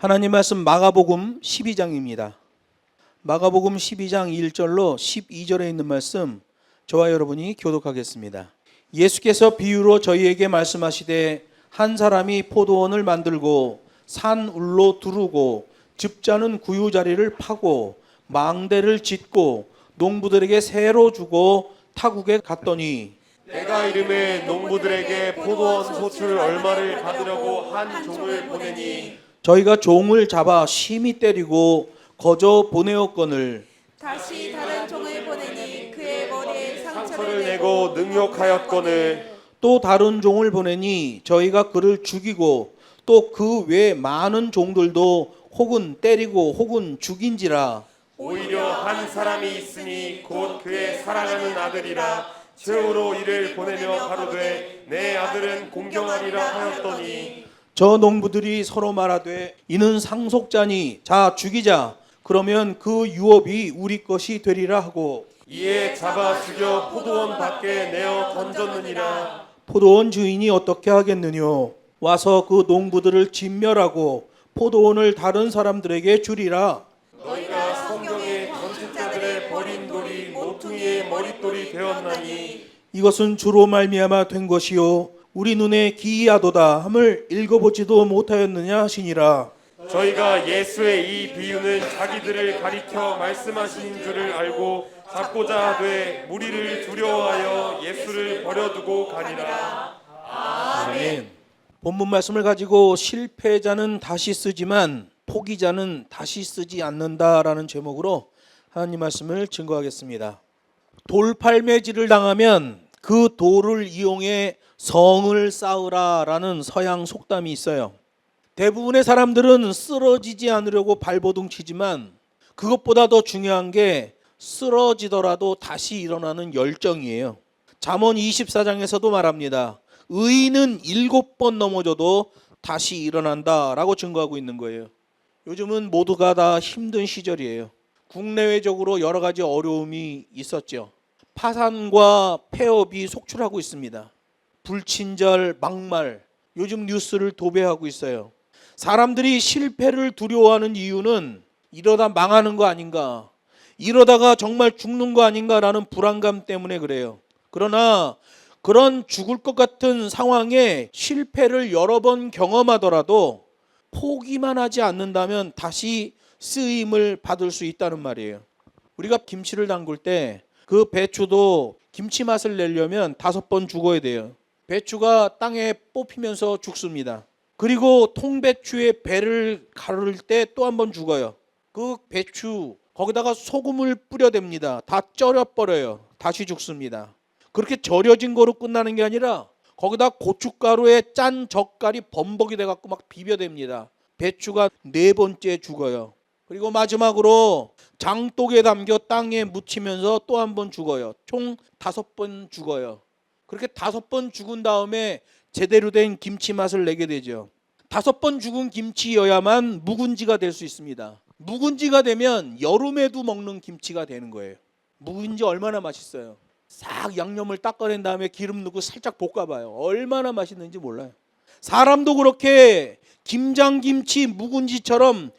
하나님 말씀 마가복음 12장입니다. 마가복음 12장 1절로 12절에 있는 말씀 저와 여러분이 교독하겠습니다. 예수께서 비유로 저희에게 말씀하시되 한 사람이 포도원을 만들고 산 울로 두르고 집자는 구유 자리를 파고 망대를 짓고 농부들에게 새로 주고 타국에 갔더니 내가 이름에 농부들에게 포도원 소출 얼마를 받으려고 한 종을 보내니 저희가 종을 잡아 심히 때리고 거저 보내었거늘 다시 다른 종을 보내니 그의 머리에 상처를 내고 능욕하였거늘 또 다른 종을 보내니 저희가 그를 죽이고 또 그 외 많은 종들도 혹은 때리고 혹은 죽인지라 오히려 한 사람이 있으니 곧 그의 사랑하는 아들이라 최후로 이를 보내며 가로되 내 아들은 공경하리라 하였더니 저 농부들이 서로 말하되 이는 상속자니 자 죽이자. 그러면 그 유업이 우리 것이 되리라 하고. 이에 잡아 죽여 포도원 밖에 내어 던졌느니라. 포도원 주인이 어떻게 하겠느뇨? 와서 그 농부들을 진멸하고 포도원을 다른 사람들에게 주리라. 너희가 성경의 건축자들의 버린 돌이 모퉁이의 머릿돌이 되었나니. 이것은 주로 말미암아 된 것이요 우리 눈에 기이하도다 함을 읽어보지도 못하였느냐 하시니라 저희가 예수의 이 비유는 자기들을 가리켜 말씀하신 줄을 알고 잡고자 하되 무리를 두려워하여 예수를 버려두고 가니라 아멘. 본문 말씀을 가지고 실패자는 다시 쓰지만 포기자는 다시 쓰지 않는다라는 제목으로 하나님 말씀을 증거하겠습니다. 돌팔매질을 당하면 그 돌을 이용해 성을 쌓으라라는 서양 속담이 있어요. 대부분의 사람들은 쓰러지지 않으려고 발버둥 치지만 그것보다 더 중요한 게 쓰러지더라도 다시 일어나는 열정이에요. 잠언 24장에서도 말합니다. 의인은 일곱 번 넘어져도 다시 일어난다라고 증거하고 있는 거예요. 요즘은 모두가 다 힘든 시절이에요. 국내외적으로 여러 가지 어려움이 있었죠. 파산과 폐업이 속출하고 있습니다. 불친절, 막말, 요즘 뉴스를 도배하고 있어요. 사람들이 실패를 두려워하는 이유는 이러다 망하는 거 아닌가, 이러다가 정말 죽는 거 아닌가라는 불안감 때문에 그래요. 그러나 그런 죽을 것 같은 상황에 실패를 여러 번 경험하더라도 포기만 하지 않는다면 다시 쓰임을 받을 수 있다는 말이에요. 우리가 김치를 담글 때 그 배추도 김치 맛을 내려면 다섯 번 죽어야 돼요. 배추가 땅에 뽑히면서 죽습니다. 그리고 통배추의 배를 가를 때 또 한 번 죽어요. 그 배추 거기다가 소금을 뿌려댑니다. 다 쩔어버려요. 다시 죽습니다. 그렇게 절여진 거로 끝나는 게 아니라 거기다 고춧가루에 짠 젓갈이 범벅이 돼갖고 막 비벼댑니다. 배추가 네 번째 죽어요. 그리고 마지막으로 장독에 담겨 땅에 묻히면서 또 한 번 죽어요. 총 다섯 번 죽어요. 그렇게 다섯 번 죽은 다음에 제대로 된 김치 맛을 내게 되죠. 다섯 번 죽은 김치여야만 묵은지가 될 수 있습니다. 묵은지가 되면 여름에도 먹는 김치가 되는 거예요. 묵은지 얼마나 맛있어요. 싹 양념을 닦아낸 다음에 기름 넣고 살짝 볶아봐요. 얼마나 맛있는지 몰라요. 사람도 그렇게 김장김치 묵은지처럼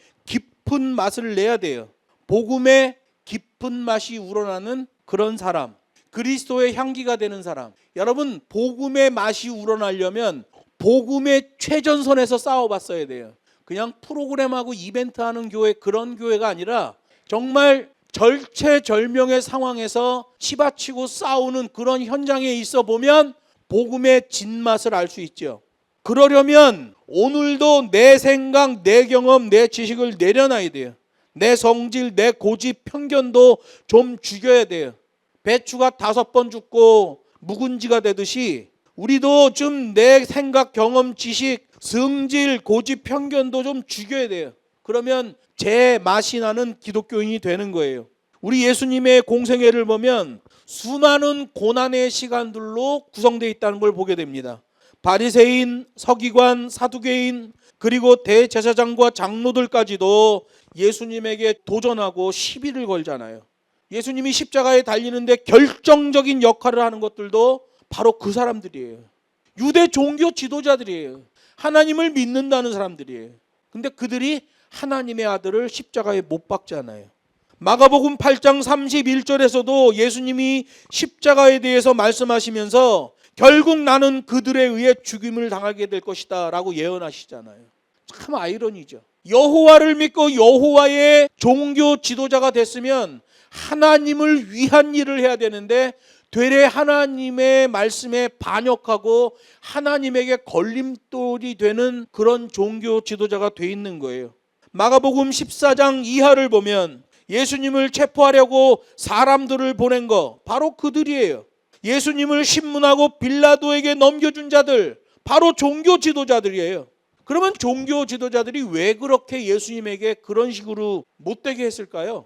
깊은 맛을 내야 돼요. 복음의 깊은 맛이 우러나는 그런 사람. 그리스도의 향기가 되는 사람. 여러분, 복음의 맛이 우러나려면 복음의 최전선에서 싸워봤어야 돼요. 그냥 프로그램하고 이벤트 하는 교회 그런 교회가 아니라 정말 절체절명의 상황에서 치받치고 싸우는 그런 현장에 있어 보면 복음의 진맛을 알 수 있죠. 그러려면 오늘도 내 생각, 내 경험, 내 지식을 내려놔야 돼요. 내 성질, 내 고집, 편견도 좀 죽여야 돼요. 배추가 다섯 번 죽고 묵은지가 되듯이 우리도 좀 내 생각, 경험, 지식, 성질, 고집, 편견도 좀 죽여야 돼요. 그러면 제 맛이 나는 기독교인이 되는 거예요. 우리 예수님의 공생애를 보면 수많은 고난의 시간들로 구성되어 있다는 걸 보게 됩니다. 바리새인, 서기관, 사두개인 그리고 대제사장과 장로들까지도 예수님에게 도전하고 시비를 걸잖아요. 예수님이 십자가에 달리는데 결정적인 역할을 하는 것들도 바로 그 사람들이에요. 유대 종교 지도자들이에요. 하나님을 믿는다는 사람들이에요. 근데 그들이 하나님의 아들을 십자가에 못 박잖아요. 마가복음 8장 31절에서도 예수님이 십자가에 대해서 말씀하시면서 결국 나는 그들에 의해 죽임을 당하게 될 것이다라고 예언하시잖아요. 참 아이러니죠. 여호와를 믿고 여호와의 종교 지도자가 됐으면 하나님을 위한 일을 해야 되는데 되레 하나님의 말씀에 반역하고 하나님에게 걸림돌이 되는 그런 종교 지도자가 돼 있는 거예요. 마가복음 14장 이하를 보면 예수님을 체포하려고 사람들을 보낸 거 바로 그들이에요. 예수님을 신문하고 빌라도에게 넘겨준 자들 바로 종교 지도자들이에요. 그러면 종교 지도자들이 왜 그렇게 예수님에게 그런 식으로 못되게 했을까요?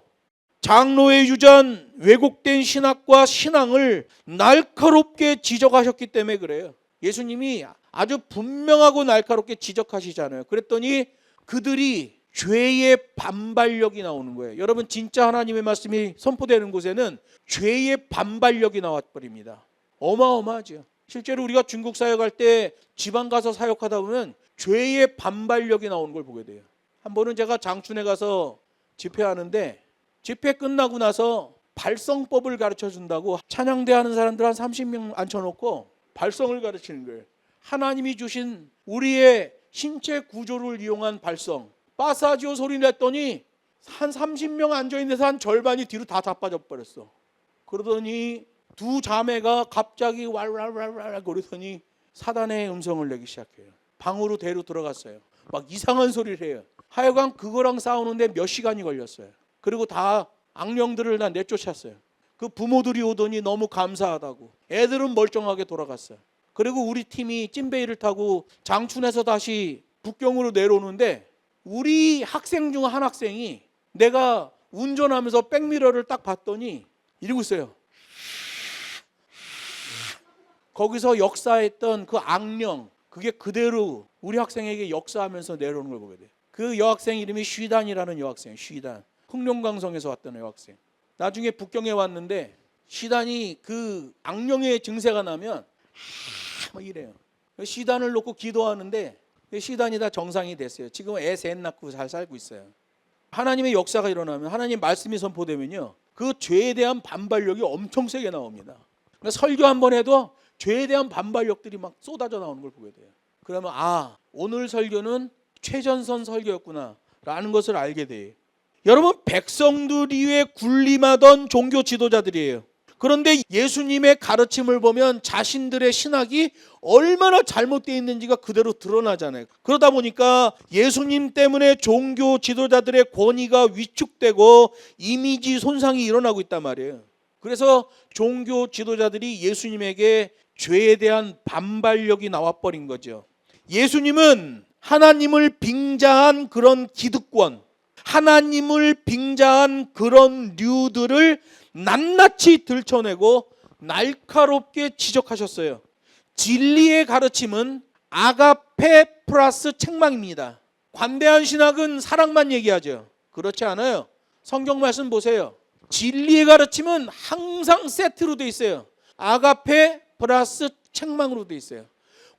장로의 유전 왜곡된 신학과 신앙을 날카롭게 지적하셨기 때문에 그래요. 예수님이 아주 분명하고 날카롭게 지적하시잖아요. 그랬더니 그들이 죄의 반발력이 나오는 거예요. 여러분 진짜 하나님의 말씀이 선포되는 곳에는 죄의 반발력이 나와 버립니다. 어마어마하죠. 실제로 우리가 중국 사역할 때 지방 가서 사역하다 보면 죄의 반발력이 나오는 걸 보게 돼요. 한 번은 제가 장춘에 가서 집회하는데 집회 끝나고 나서 발성법을 가르쳐 준다고 찬양대 하는 사람들 한 30명 앉혀놓고 발성을 가르치는 거예요. 하나님이 주신 우리의 신체 구조를 이용한 발성. 파사지오 소리 냈더니 한 30명 앉아 있는 데서 한 절반이 뒤로 다 자빠져 버렸어. 그러더니 두 자매가 갑자기 왈왈왈왈 거리더니 사단의 음성을 내기 시작해요. 방으로 대로 들어갔어요. 막 이상한 소리를 해요. 하여간 그거랑 싸우는데 몇 시간이 걸렸어요. 그리고 다 악령들을 다 내쫓았어요. 그 부모들이 오더니 너무 감사하다고. 애들은 멀쩡하게 돌아갔어요. 그리고 우리 팀이 찐베이를 타고 장춘에서 다시 북경으로 내려오는데 우리 학생 중 한 학생이 내가 운전하면서 백미러를 딱 봤더니 이러고 있어요. 거기서 역사했던 그 악령 그게 그대로 우리 학생에게 역사하면서 내려오는 걸 보게 돼. 그 여학생 이름이 쉬단이라는 여학생, 쉬단. 흑룡강성에서 왔던 여학생. 나중에 북경에 왔는데 시단이 그 악령의 증세가 나면 아, 막 이래요. 시단을 놓고 기도하는데 시단이 다 정상이 됐어요. 지금 애 셋 낳고 잘 살고 있어요. 하나님의 역사가 일어나면 하나님 말씀이 선포되면요. 그 죄에 대한 반발력이 엄청 세게 나옵니다. 그러니까 설교 한 번 해도 죄에 대한 반발력들이 막 쏟아져 나오는 걸 보게 돼요. 그러면 아 오늘 설교는 최전선 설교였구나 라는 것을 알게 돼요. 여러분 백성들 위에 군림하던 종교 지도자들이에요. 그런데 예수님의 가르침을 보면 자신들의 신학이 얼마나 잘못되어 있는지가 그대로 드러나잖아요. 그러다 보니까 예수님 때문에 종교 지도자들의 권위가 위축되고 이미지 손상이 일어나고 있단 말이에요. 그래서 종교 지도자들이 예수님에게 죄에 대한 반발력이 나와버린 거죠. 예수님은 하나님을 빙자한 그런 기득권, 하나님을 빙자한 그런 류들을 낱낱이 들춰내고 날카롭게 지적하셨어요. 진리의 가르침은 아가페 플러스 책망입니다. 관대한 신학은 사랑만 얘기하죠. 그렇지 않아요. 성경 말씀 보세요. 진리의 가르침은 항상 세트로 돼 있어요. 아가페 플러스 책망으로 돼 있어요.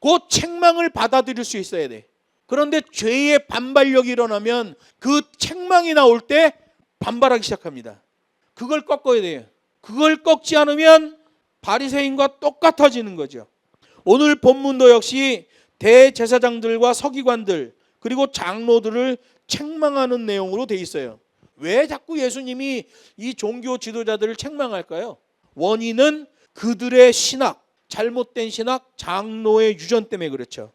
그 책망을 받아들일 수 있어야 돼. 그런데 죄의 반발력이 일어나면 그 책망이 나올 때 반발하기 시작합니다. 그걸 꺾어야 돼요. 그걸 꺾지 않으면 바리새인과 똑같아지는 거죠. 오늘 본문도 역시 대제사장들과 서기관들 그리고 장로들을 책망하는 내용으로 돼 있어요. 왜 자꾸 예수님이 이 종교 지도자들을 책망할까요? 원인은 그들의 신학, 잘못된 신학, 장로의 유전 때문에 그렇죠.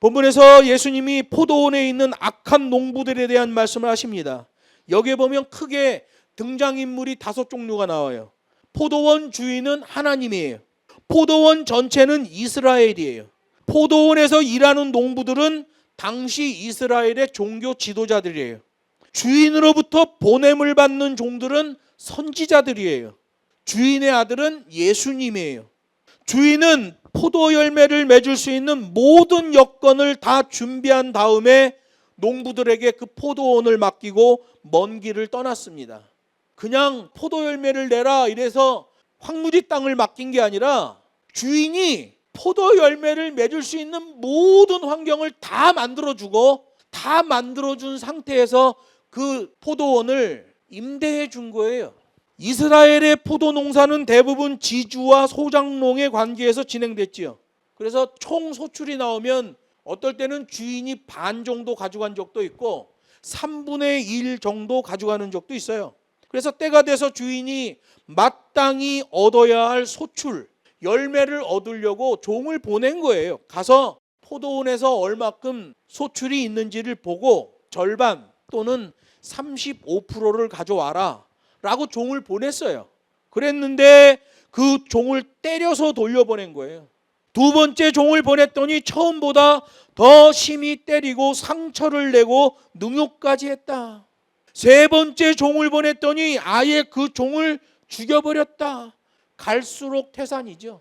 본문에서 예수님이 포도원에 있는 악한 농부들에 대한 말씀을 하십니다. 여기에 보면 크게 등장인물이 다섯 종류가 나와요. 포도원 주인은 하나님이에요. 포도원 전체는 이스라엘이에요. 포도원에서 일하는 농부들은 당시 이스라엘의 종교 지도자들이에요. 주인으로부터 보냄을 받는 종들은 선지자들이에요. 주인의 아들은 예수님이에요. 주인은 포도 열매를 맺을 수 있는 모든 여건을 다 준비한 다음에 농부들에게 그 포도원을 맡기고 먼 길을 떠났습니다. 그냥 포도 열매를 내라 이래서 황무지 땅을 맡긴 게 아니라 주인이 포도 열매를 맺을 수 있는 모든 환경을 다 만들어 주고 다 만들어준 상태에서 그 포도원을 임대해 준 거예요. 이스라엘의 포도 농사는 대부분 지주와 소장농의 관계에서 진행됐지요. 그래서 총 소출이 나오면 어떨 때는 주인이 반 정도 가져간 적도 있고 3분의 1 정도 가져가는 적도 있어요. 그래서 때가 돼서 주인이 마땅히 얻어야 할 소출, 열매를 얻으려고 종을 보낸 거예요. 가서 포도원에서 얼마큼 소출이 있는지를 보고 절반 또는 35%를 가져와라 라고 종을 보냈어요. 그랬는데 그 종을 때려서 돌려보낸 거예요. 두 번째 종을 보냈더니 처음보다 더 심히 때리고 상처를 내고 능욕까지 했다. 세 번째 종을 보냈더니 아예 그 종을 죽여버렸다. 갈수록 태산이죠.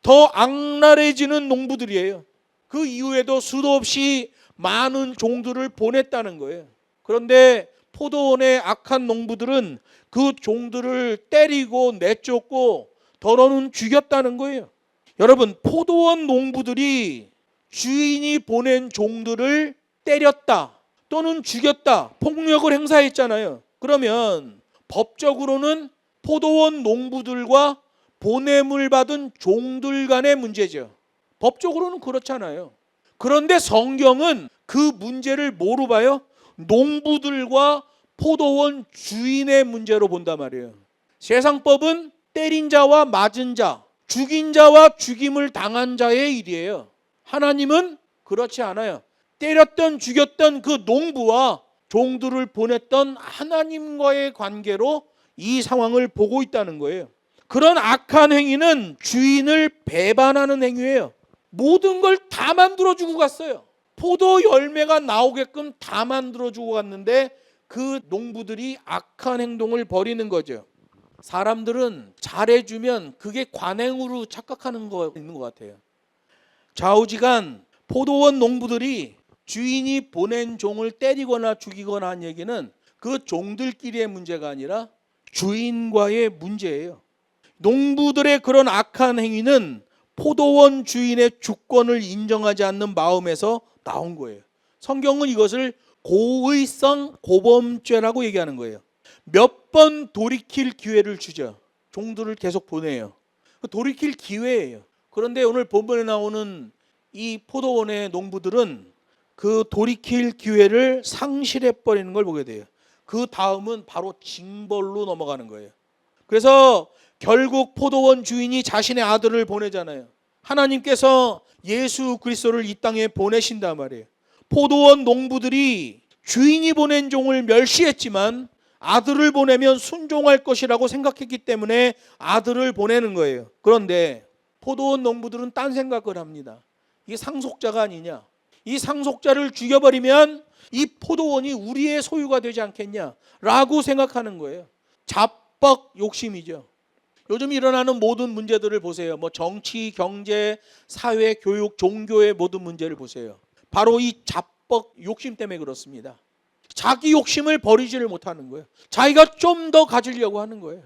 더 악랄해지는 농부들이에요. 그 이후에도 수도 없이 많은 종들을 보냈다는 거예요. 그런데 포도원의 악한 농부들은 그 종들을 때리고 내쫓고 더러는 죽였다는 거예요. 여러분, 포도원 농부들이 주인이 보낸 종들을 때렸다 또는 죽였다, 폭력을 행사했잖아요. 그러면 법적으로는 포도원 농부들과 보냄을 받은 종들 간의 문제죠. 법적으로는 그렇잖아요. 그런데 성경은 그 문제를 뭐로 봐요? 농부들과 포도원 주인의 문제로 본단 말이에요. 세상법은 때린 자와 맞은 자, 죽인 자와 죽임을 당한 자의 일이에요. 하나님은 그렇지 않아요. 때렸던 죽였던 그 농부와 종들을 보냈던 하나님과의 관계로 이 상황을 보고 있다는 거예요. 그런 악한 행위는 주인을 배반하는 행위예요. 모든 걸 다 만들어 주고 갔어요. 포도 열매가 나오게끔 다 만들어 주고 갔는데 그 농부들이 악한 행동을 벌이는 거죠. 사람들은 잘해주면 그게 관행으로 착각하는 거 있는 것 같아요. 좌우지간 포도원 농부들이 주인이 보낸 종을 때리거나 죽이거나 한 얘기는 그 종들끼리의 문제가 아니라 주인과의 문제예요. 농부들의 그런 악한 행위는 포도원 주인의 주권을 인정하지 않는 마음에서 나온 거예요. 성경은 이것을 고의성 고범죄라고 얘기하는 거예요. 몇 번 돌이킬 기회를 주죠. 종들을 계속 보내요. 그 돌이킬 기회예요. 그런데 오늘 본문에 나오는 이 포도원의 농부들은 그 돌이킬 기회를 상실해 버리는 걸 보게 돼요. 그 다음은 바로 징벌로 넘어가는 거예요. 그래서 결국 포도원 주인이 자신의 아들을 보내잖아요. 하나님께서 예수 그리스도를 이 땅에 보내신단 말이에요. 포도원 농부들이 주인이 보낸 종을 멸시했지만 아들을 보내면 순종할 것이라고 생각했기 때문에 아들을 보내는 거예요. 그런데 포도원 농부들은 딴 생각을 합니다. 이게 상속자가 아니냐? 이 상속자를 죽여버리면 이 포도원이 우리의 소유가 되지 않겠냐라고 생각하는 거예요. 자뻑 욕심이죠. 요즘 일어나는 모든 문제들을 보세요. 뭐 정치, 경제, 사회, 교육, 종교의 모든 문제를 보세요. 바로 이 자뻑 욕심 때문에 그렇습니다. 자기 욕심을 버리지를 못하는 거예요. 자기가 좀 더 가지려고 하는 거예요.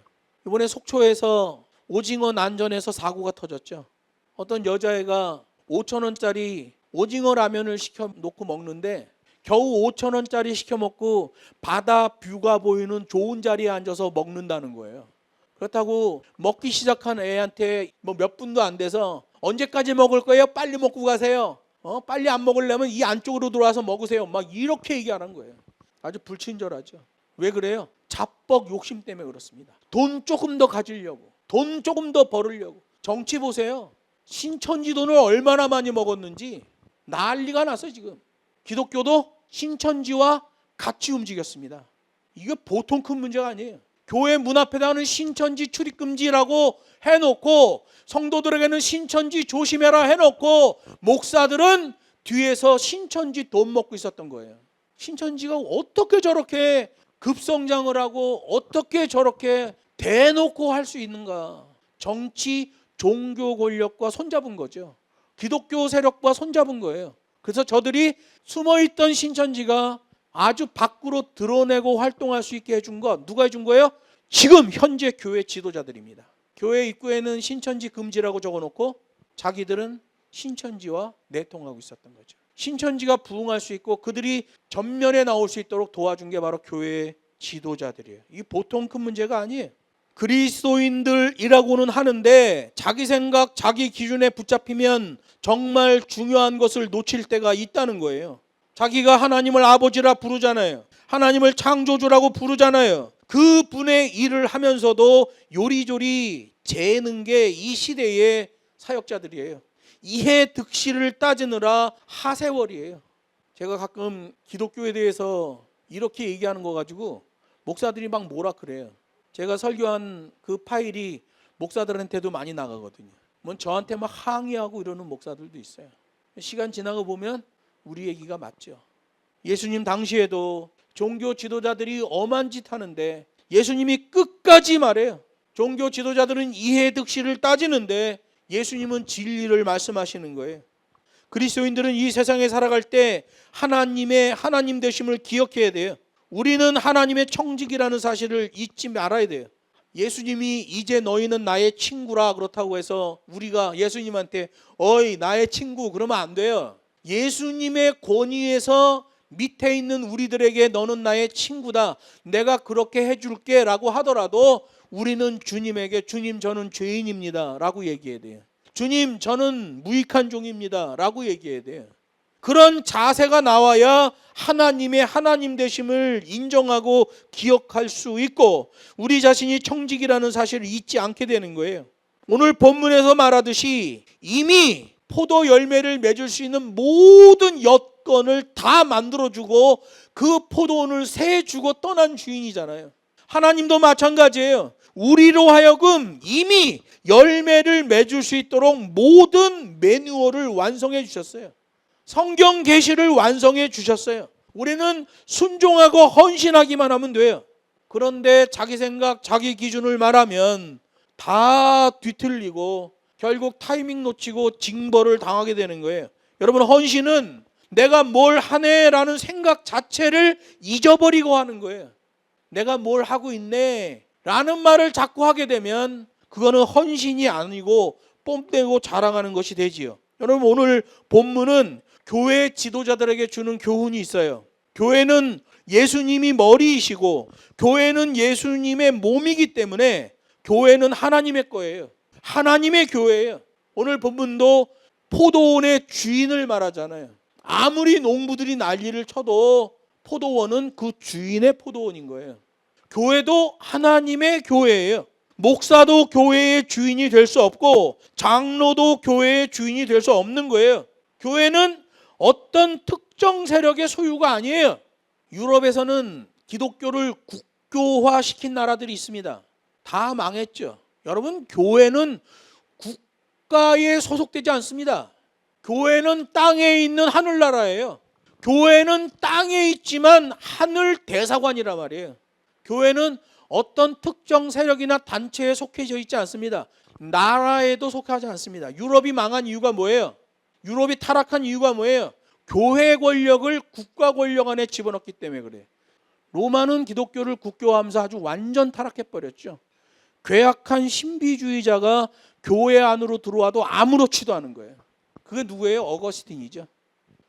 이번에 속초에서 오징어 난전에서 사고가 터졌죠. 어떤 여자애가 5천 원짜리 오징어 라면을 시켜 놓고 먹는데 겨우 5천 원짜리 시켜 먹고 바다 뷰가 보이는 좋은 자리에 앉아서 먹는다는 거예요. 그렇다고 먹기 시작한 애한테 뭐 몇 분도 안 돼서 언제까지 먹을 거예요? 빨리 먹고 가세요. 어, 빨리 안 먹으려면 이 안쪽으로 들어와서 먹으세요. 막 이렇게 얘기하는 거예요. 아주 불친절하죠. 왜 그래요? 자뻑 욕심 때문에 그렇습니다. 돈 조금 더 가지려고, 돈 조금 더 벌으려고. 정치 보세요. 신천지 돈을 얼마나 많이 먹었는지 난리가 났어요 지금. 기독교도 신천지와 같이 움직였습니다. 이게 보통 큰 문제가 아니에요. 교회 문 앞에다는 신천지 출입 금지라고 해놓고 성도들에게는 신천지 조심해라 해놓고 목사들은 뒤에서 신천지 돈 먹고 있었던 거예요. 신천지가 어떻게 저렇게 급성장을 하고 어떻게 저렇게 대놓고 할 수 있는가? 정치, 종교 권력과 손잡은 거죠. 기독교 세력과 손잡은 거예요. 그래서 저들이 숨어 있던 신천지가 아주 밖으로 드러내고 활동할 수 있게 해준 것 누가 해준 거예요? 지금 현재 교회 지도자들입니다. 교회 입구에는 신천지 금지라고 적어놓고 자기들은 신천지와 내통하고 있었던 거죠. 신천지가 부흥할 수 있고 그들이 전면에 나올 수 있도록 도와준 게 바로 교회 지도자들이에요. 이 보통 큰 문제가 아니에요. 그리스도인들이라고는 하는데 자기 생각, 자기 기준에 붙잡히면 정말 중요한 것을 놓칠 때가 있다는 거예요. 자기가 하나님을 아버지라 부르잖아요. 하나님을 창조주라고 부르잖아요. 그 분의 일을 하면서도 요리조리 재는 게 이 시대의 사역자들이에요. 이해 득실을 따지느라 하세월이에요. 제가 가끔 기독교에 대해서 이렇게 얘기하는 거 가지고 목사들이 막 뭐라 그래요. 제가 설교한 그 파일이 목사들한테도 많이 나가거든요. 뭐 저한테 막 항의하고 이러는 목사들도 있어요. 시간 지나고 보면 우리 얘기가 맞죠. 예수님 당시에도 종교 지도자들이 엄한 짓 하는데 예수님이 끝까지 말해요. 종교 지도자들은 이해 득실을 따지는데 예수님은 진리를 말씀하시는 거예요. 그리스도인들은 이 세상에 살아갈 때 하나님의 하나님 되심을 기억해야 돼요. 우리는 하나님의 청직이라는 사실을 잊지 말아야 돼요. 예수님이 이제 너희는 나의 친구라 그렇다고 해서 우리가 예수님한테 어이 나의 친구 그러면 안 돼요. 예수님의 권위에서 밑에 있는 우리들에게 너는 나의 친구다. 내가 그렇게 해줄게 라고 하더라도 우리는 주님에게 주님 저는 죄인입니다 라고 얘기해야 돼요. 주님 저는 무익한 종입니다 라고 얘기해야 돼요. 그런 자세가 나와야 하나님의 하나님 되심을 인정하고 기억할 수 있고 우리 자신이 청직이라는 사실을 잊지 않게 되는 거예요. 오늘 본문에서 말하듯이 이미 포도 열매를 맺을 수 있는 모든 여건을 다 만들어주고 그 포도원을 세 주고 떠난 주인이잖아요. 하나님도 마찬가지예요. 우리로 하여금 이미 열매를 맺을 수 있도록 모든 매뉴얼을 완성해 주셨어요. 성경 계시를 완성해 주셨어요. 우리는 순종하고 헌신하기만 하면 돼요. 그런데 자기 생각, 자기 기준을 말하면 다 뒤틀리고 결국 타이밍 놓치고 징벌을 당하게 되는 거예요. 여러분 헌신은 내가 뭘 하네라는 생각 자체를 잊어버리고 하는 거예요. 내가 뭘 하고 있네 라는 말을 자꾸 하게 되면 그거는 헌신이 아니고 뽐내고 자랑하는 것이 되지요. 여러분 오늘 본문은 교회 지도자들에게 주는 교훈이 있어요. 교회는 예수님이 머리이시고 교회는 예수님의 몸이기 때문에 교회는 하나님의 거예요. 하나님의 교회예요. 오늘 본문도 포도원의 주인을 말하잖아요. 아무리 농부들이 난리를 쳐도 포도원은 그 주인의 포도원인 거예요. 교회도 하나님의 교회예요. 목사도 교회의 주인이 될 수 없고 장로도 교회의 주인이 될 수 없는 거예요. 교회는 어떤 특정 세력의 소유가 아니에요. 유럽에서는 기독교를 국교화 시킨 나라들이 있습니다. 다 망했죠. 여러분, 교회는 국가에 소속되지 않습니다. 교회는 땅에 있는 하늘나라예요. 교회는 땅에 있지만 하늘 대사관이란 말이에요. 교회는 어떤 특정 세력이나 단체에 속해져 있지 않습니다. 나라에도 속하지 않습니다. 유럽이 망한 이유가 뭐예요? 유럽이 타락한 이유가 뭐예요? 교회 권력을 국가 권력 안에 집어넣기 때문에 그래요. 로마는 기독교를 국교화하면서 아주 완전 타락해 버렸죠. 괴악한 신비주의자가 교회 안으로 들어와도 아무렇지도 않은 거예요. 그게 누구예요? 어거스틴이죠.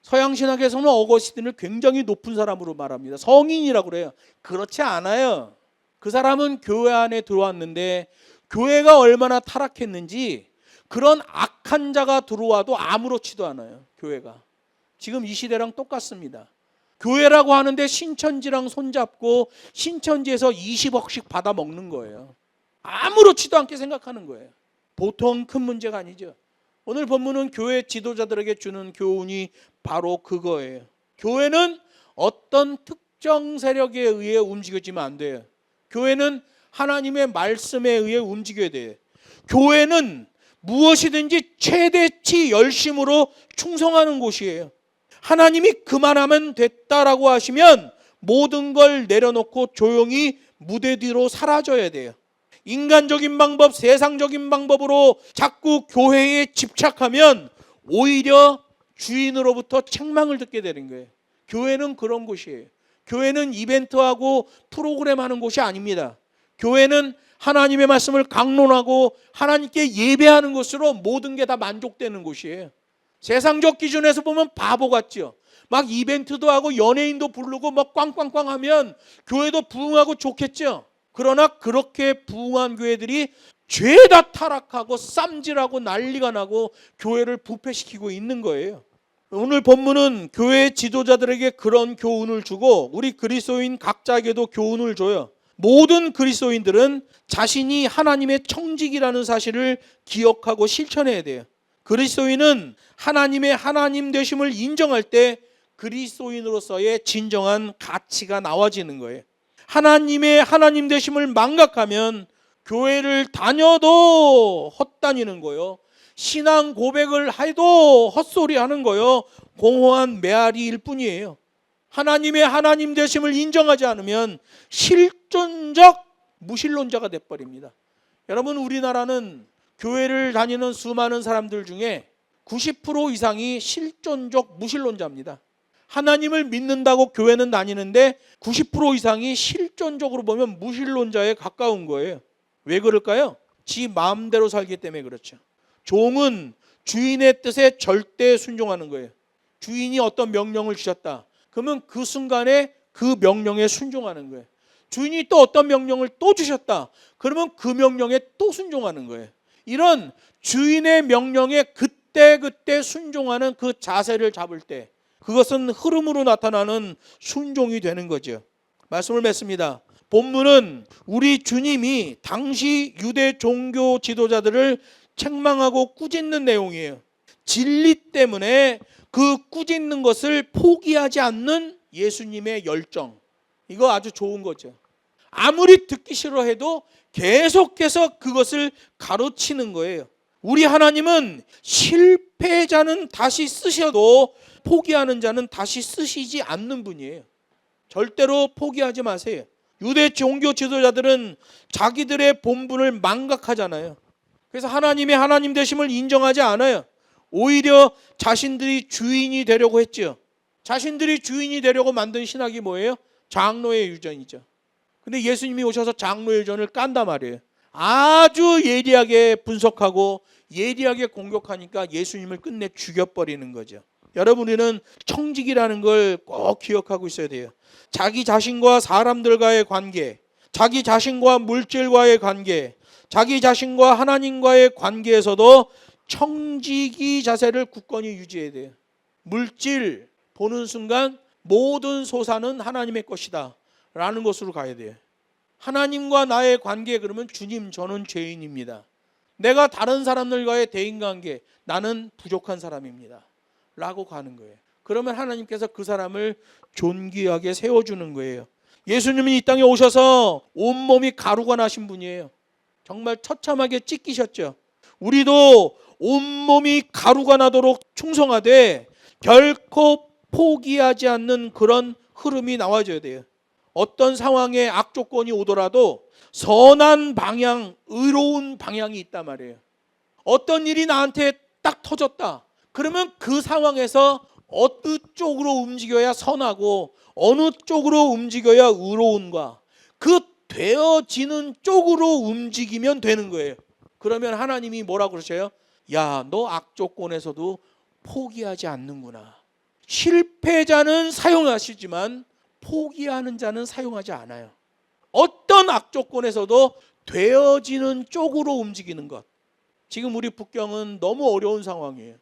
서양 신학에서는 어거스틴을 굉장히 높은 사람으로 말합니다. 성인이라고 그래요. 그렇지 않아요. 그 사람은 교회 안에 들어왔는데 교회가 얼마나 타락했는지 그런 악한 자가 들어와도 아무렇지도 않아요. 교회가. 지금 이 시대랑 똑같습니다. 교회라고 하는데 신천지랑 손잡고 신천지에서 20억씩 받아 먹는 거예요. 아무렇지도 않게 생각하는 거예요. 보통 큰 문제가 아니죠. 오늘 본문은 교회 지도자들에게 주는 교훈이 바로 그거예요. 교회는 어떤 특정 세력에 의해 움직여지면 안 돼요. 교회는 하나님의 말씀에 의해 움직여야 돼요. 교회는 무엇이든지 최대치 열심으로 충성하는 곳이에요. 하나님이 그만하면 됐다라고 하시면 모든 걸 내려놓고 조용히 무대 뒤로 사라져야 돼요. 인간적인 방법, 세상적인 방법으로 자꾸 교회에 집착하면 오히려 주인으로부터 책망을 듣게 되는 거예요. 교회는 그런 곳이에요. 교회는 이벤트하고 프로그램 하는 곳이 아닙니다. 교회는 하나님의 말씀을 강론하고 하나님께 예배하는 것으로 모든 게 다 만족되는 곳이에요. 세상적 기준에서 보면 바보 같죠. 막 이벤트도 하고 연예인도 부르고 막 꽝꽝꽝 하면 교회도 부흥하고 좋겠죠. 그러나 그렇게 부흥한 교회들이 죄다 타락하고 쌈질하고 난리가 나고 교회를 부패시키고 있는 거예요. 오늘 본문은 교회 지도자들에게 그런 교훈을 주고 우리 그리스도인 각자에게도 교훈을 줘요. 모든 그리스도인들은 자신이 하나님의 청직이라는 사실을 기억하고 실천해야 돼요. 그리스도인은 하나님의 하나님 되심을 인정할 때 그리스도인으로서의 진정한 가치가 나와지는 거예요. 하나님의 하나님 되심을 망각하면 교회를 다녀도 헛다니는 거요. 신앙 고백을 해도 헛소리 하는 거요. 공허한 메아리일 뿐이에요. 하나님의 하나님 되심을 인정하지 않으면 실존적 무신론자가 돼 버립니다. 여러분 우리나라는 교회를 다니는 수많은 사람들 중에 90% 이상이 실존적 무신론자입니다. 하나님을 믿는다고 교회는 다니는데 90% 이상이 실존적으로 보면 무신론자에 가까운 거예요. 왜 그럴까요? 지 마음대로 살기 때문에 그렇죠. 종은 주인의 뜻에 절대 순종하는 거예요. 주인이 어떤 명령을 주셨다. 그러면 그 순간에 그 명령에 순종하는 거예요. 주인이 또 어떤 명령을 또 주셨다. 그러면 그 명령에 또 순종하는 거예요. 이런 주인의 명령에 그때 그때 순종하는 그 자세를 잡을 때 그것은 흐름으로 나타나는 순종이 되는 거죠. 말씀을 맺습니다. 본문은 우리 주님이 당시 유대 종교 지도자들을 책망하고 꾸짖는 내용이에요. 진리 때문에 그 꾸짖는 것을 포기하지 않는 예수님의 열정. 이거 아주 좋은 거죠. 아무리 듣기 싫어해도 계속해서 그것을 가로치는 거예요. 우리 하나님은 실패자는 다시 쓰셔도 포기하는 자는 다시 쓰시지 않는 분이에요. 절대로 포기하지 마세요. 유대 종교 지도자들은 자기들의 본분을 망각하잖아요. 그래서 하나님의 하나님 되심을 인정하지 않아요. 오히려 자신들이 주인이 되려고 했죠. 자신들이 주인이 되려고 만든 신학이 뭐예요? 장로의 유전이죠. 근데 예수님이 오셔서 장로의 유전을 깐단 말이에요. 아주 예리하게 분석하고 예리하게 공격하니까 예수님을 끝내 죽여버리는 거죠. 여러분 우리는 청직이라는 걸 꼭 기억하고 있어야 돼요. 자기 자신과 사람들과의 관계, 자기 자신과 물질과의 관계, 자기 자신과 하나님과의 관계에서도 청지기 자세를 굳건히 유지해야 돼요. 물질 보는 순간 모든 소사는 하나님의 것이다. 라는 것으로 가야 돼요. 하나님과 나의 관계 그러면 주님 저는 죄인입니다. 내가 다른 사람들과의 대인 관계 나는 부족한 사람입니다. 라고 가는 거예요. 그러면 하나님께서 그 사람을 존귀하게 세워주는 거예요. 예수님이 이 땅에 오셔서 온몸이 가루가 나신 분이에요. 정말 처참하게 찢기셨죠. 우리도 온몸이 가루가 나도록 충성하되 결코 포기하지 않는 그런 흐름이 나와줘야 돼요. 어떤 상황에 악조건이 오더라도 선한 방향, 의로운 방향이 있단 말이에요. 어떤 일이 나한테 딱 터졌다. 그러면 그 상황에서 어느 쪽으로 움직여야 선하고 어느 쪽으로 움직여야 의로운가. 그 되어지는 쪽으로 움직이면 되는 거예요. 그러면 하나님이 뭐라 그러셔요? 야, 너 악조건에서도 포기하지 않는구나. 실패자는 사용하시지만 포기하는 자는 사용하지 않아요. 어떤 악조건에서도 되어지는 쪽으로 움직이는 것. 지금 우리 북경은 너무 어려운 상황이에요.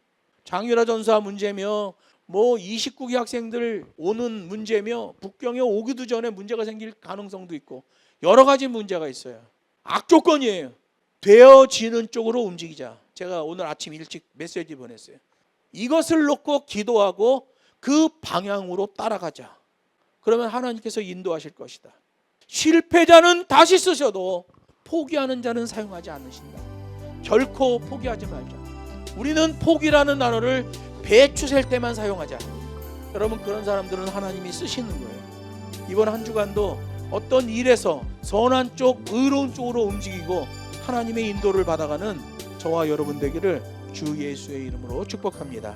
장유라 전사 문제며 뭐 29기 학생들 오는 문제며 북경에 오기도 전에 문제가 생길 가능성도 있고 여러 가지 문제가 있어요. 악조건이에요. 되어지는 쪽으로 움직이자. 제가 오늘 아침 일찍 메시지 보냈어요. 이것을 놓고 기도하고 그 방향으로 따라가자. 그러면 하나님께서 인도하실 것이다. 실패자는 다시 쓰셔도 포기하는 자는 사용하지 않으신다. 결코 포기하지 말자. 우리는 포기라는 단어를 배추 셀 때만 사용하자. 여러분 그런 사람들은 하나님이 쓰시는 거예요. 이번 한 주간도 어떤 일에서 선한 쪽, 의로운 쪽으로 움직이고 하나님의 인도를 받아가는 저와 여러분 되기를 주 예수의 이름으로 축복합니다.